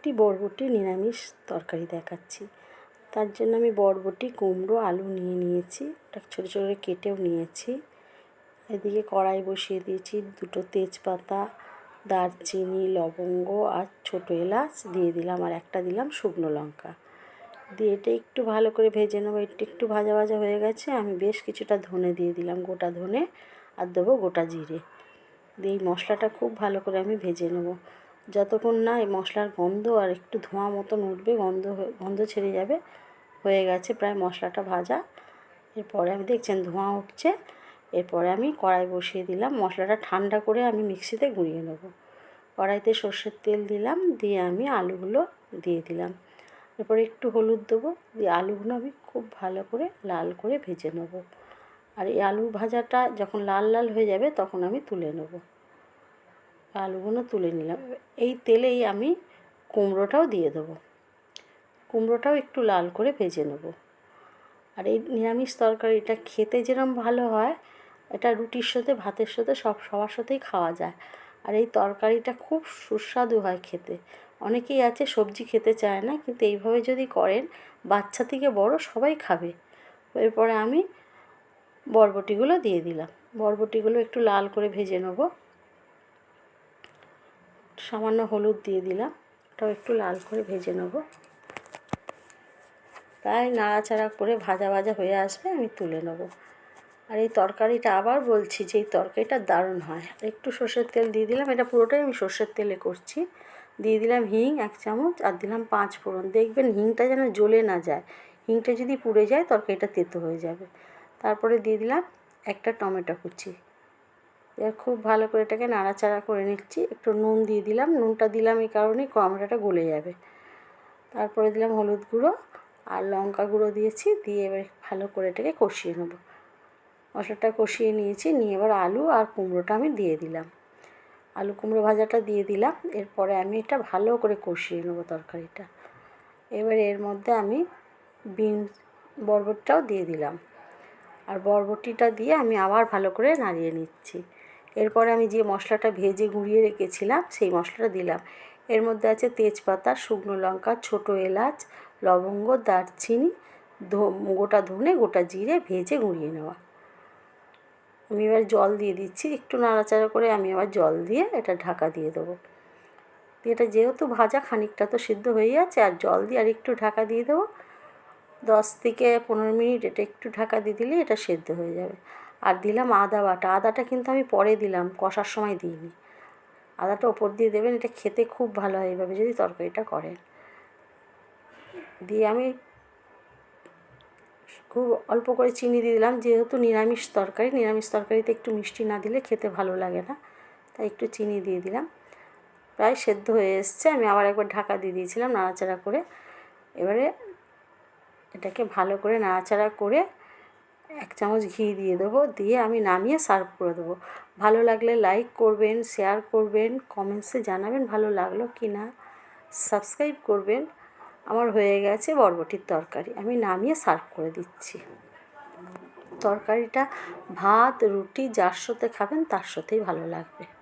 একটি বরবটি নিরামিষ তরকারি দেখাচ্ছি। তার জন্য আমি বরবটি, কুমড়ো, আলু নিয়ে নিয়েছি। ওটা ছোটো ছোটো করে কেটেও নিয়েছি। এদিকে কড়াই বসিয়ে দিয়েছি দুটো তেজপাতা, দারচিনি, লবঙ্গ আর ছোটো এলাচ। দিয়ে দিলাম আর একটা দিলাম শুকনো লঙ্কা। দিয়ে এটা একটু ভালো করে ভেজে নেব। একটু একটু ভাজা ভাজা হয়ে গেছে। আমি বেশ কিছুটা ধনে দিয়ে দিলাম, গোটা ধনে। আর দেবো গোটা জিরে। দিয়ে এই মশলাটা খুব ভালো করে আমি ভেজে নেব। যতক্ষণ না এই মশলার গন্ধ আর একটু ধোঁয়া মতন উঠবে, গন্ধ গন্ধ ছেড়ে যাবে, হয়ে গেছে প্রায় মশলাটা ভাজা। এরপরে আমি দেখছেন ধোঁয়া উঠছে, এরপরে আমি কড়াই বসিয়ে দিলাম। মশলাটা ঠান্ডা করে আমি মিক্সিতে গুঁড়িয়ে নেব। কড়াইতে সর্ষের তেল দিলাম, দিয়ে আমি আলুগুলো দিয়ে দিলাম। এরপরে একটু হলুদ দেবো, দিয়ে আলুগুলো আমি খুব ভালো করে লাল করে ভেজে নেব। আর এই আলু ভাজাটা যখন লাল লাল হয়ে যাবে, তখন আমি তুলে নেব। আলুগুলো তুলে নিলাম। এই তেলেই আমি কুমড়োটাও দিয়ে দেবো। কুমড়োটাও একটু লাল করে ভেজে নেব। আর এই নিরামিষ তরকারিটা খেতে যেরকম ভালো হয়, এটা রুটির সাথে, ভাতের সাথে, সব সবার সাথেই খাওয়া যায়। আর এই তরকারিটা খুব সুস্বাদু হয় খেতে। অনেকেই আছে সবজি খেতে চায় না, কিন্তু এইভাবে যদি করেন, বাচ্চা থেকে বড় সবাই খাবে। এরপরে আমি বরবটিগুলো দিয়ে দিলাম। বরবটিগুলো একটু লাল করে ভেজে নেব। সামান্য হলুদ দিয়ে দিলাম। ওটাও একটু লাল করে ভেজে নেব। তাই নাড়াচাড়া করে ভাজা ভাজা হয়ে আসবে, আমি তুলে নেব। আর এই তরকারিটা আবার বলছি যে, এই তরকারিটা দারুণ হয়। একটু সর্ষের তেল দিয়ে দিলাম। এটা পুরোটাই আমি সর্ষের তেলে করছি। দিয়ে দিলাম হিং এক চামচ আর দিলাম পাঁচ ফোড়ন। দেখবেন হিংটা যেন জ্বলে না যায়। হিংটা যদি পুড়ে যায়, তরকারিটা তেতো হয়ে যাবে। তারপরে দিয়ে দিলাম একটা টমেটো কুচি। এবার খুব ভালো করে এটাকে নাড়াচাড়া করে নিচ্ছি। একটু নুন দিয়ে দিলাম। নুনটা দিলাম এই কারণেই কমড়াটা গলে যাবে। তারপরে দিলাম হলুদ গুঁড়ো আর লঙ্কা গুঁড়ো দিয়েছি। দিয়ে এবার ভালো করে এটাকে কষিয়ে নেব। মশলাটা কষিয়ে নিয়েছি। নিয়ে এবার আলু আর কুমড়োটা আমি দিয়ে দিলাম। আলু কুমড়ো ভাজাটা দিয়ে দিলাম। এরপরে আমি এটা ভালো করে কষিয়ে নেব তরকারিটা। এবার এর মধ্যে আমি বিনস বরবটিটাও দিয়ে দিলাম। আর বরবটিটা দিয়ে আমি আবার ভালো করে নাড়িয়ে নিচ্ছি। এরপরে আমি যে মশলাটা ভেজে গুঁড়িয়ে রেখেছিলাম, সেই মশলাটা দিলাম। এর মধ্যে আছে তেজপাতা, শুকনো লঙ্কা, ছোটো এলাচ, লবঙ্গ, দারচিনি গোটা ধনে, গোটা জিরে ভেজে গুঁড়িয়ে নেওয়া। আমি এবার জল দিয়ে দিচ্ছি, একটু নাড়াচাড়া করে আমি আবার জল দিয়ে এটা ঢাকা দিয়ে দেবো। এটা যেহেতু ভাজা, খানিকটা তো সিদ্ধ হয়ে যাচ্ছে আর জল দিয়ে আর একটু ঢাকা দিয়ে দেবো। দশ থেকে পনেরো মিনিট এটা একটু ঢাকা দিয়ে দিলে এটা সেদ্ধ হয়ে যাবে। আর দিলাম আদা বাটা। আদাটা কিন্তু আমি পরে দিলাম, কষার সময় দিইনি। আদাটা ওপর দিয়ে দেবেন, এটা খেতে খুব ভালো হয় এইভাবে যদি তরকারিটা করেন। দিয়ে আমি খুব অল্প করে চিনি দিয়ে দিলাম, যেহেতু নিরামিষ তরকারি, নিরামিষ তরকারিতে একটু মিষ্টি না দিলে খেতে ভালো লাগে না, তাই একটু চিনি দিয়ে দিলাম। প্রায় সেদ্ধ হয়ে এসছে, আমি আবার একবার ঢাকা দিয়ে দিয়েছিলাম নাড়াচাড়া করে। এবারে এটাকে ভালো করে নাড়াচাড়া করে এক চামচ ঘি দিয়ে দেবো, দিয়ে আমি নামিয়ে সার্ভ করে দেবো। ভালো লাগলে লাইক করবেন শেয়ার করবেন কমেন্টসে জানাবেন ভালো লাগল কি না সাবস্ক্রাইব করবেন, আমার হয়ে গেছে বরবটির তরকারি। আমি নামিয়ে সার্ভ করে দিচ্ছি। তরকারিটা ভাত, রুটি, যার সাথে খাবেন তার সাথেই ভালো লাগবে।